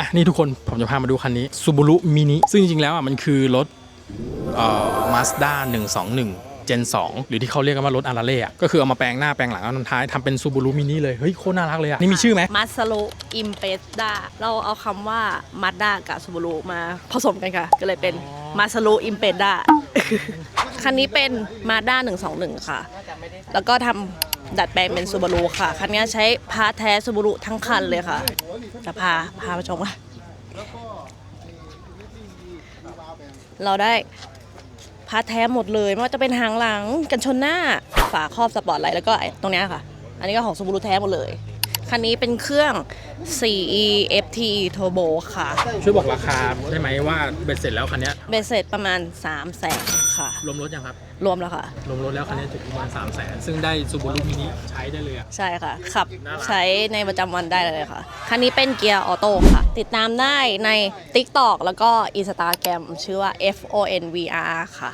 อะนี่ทุกคนผมจะพามาดูคันนี้ Subaru Mini ซึ่งจริงๆแล้วอะมันคือรถเอ่อ Mazda 121 Gen 2 หรือที่เขาเรียกกันว่ารถอาราเล่ก็คือเอามาแปลงหน้าแปลงหลังเอาท้ายทำเป็น Subaru Mini เลย เฮ้ย โคตรน่ารักเลยอะ นี่มีชื่อไหมมัสโลอิมเปสดาเราเอาคำว่ามาด้ากับซูบารุมาผสมกันค่ะ ก็เลยเป็นมาสโลอิมเปสดา คันนี้เป็นมาด้า121 ค่ะ แล้วก็ทำ ดัดแปลงเป็นซูบารุค่ะ คันนี้ใช้พาร์ทแท้ซูบารุทั้งคันเลยค่ะ จะพาพามาชมค่ะเราได้พาร์ทแท้หมดเลย ไม่ว่าจะเป็นหางหลังกันชนหน้าฝาครอบสปอร์ตไลท์แล้วก็ตรงนี้ค่ะ อันนี้ก็ของซูบารุแท้หมดเลย คันนี้เป็นเครื่อง 4E FT Turbo ค่ะ ช่วยบอกราคาได้ไหมว่าเบ็ดเสร็จแล้วคันเนี้ยเบสเสร็จประมาณ 3 0 0แสนค่ะ รวมรถยังครับ รวมแล้วค่ะ รวมรถแล้วคันนี้จุประมาณ3 0 0แสนซึ่งได้ Subaru Mini ใช้ได้เลยอะใช่ค่ะ ขับน่ารักใช้ในประจำวันได้เลยค่ะ คันนี้เป็นเกียร์ออโต้ค่ะ ติดตามได้ใน TikTok แล้วก็ Instagram ชื่อว่า FONVR ค่ะ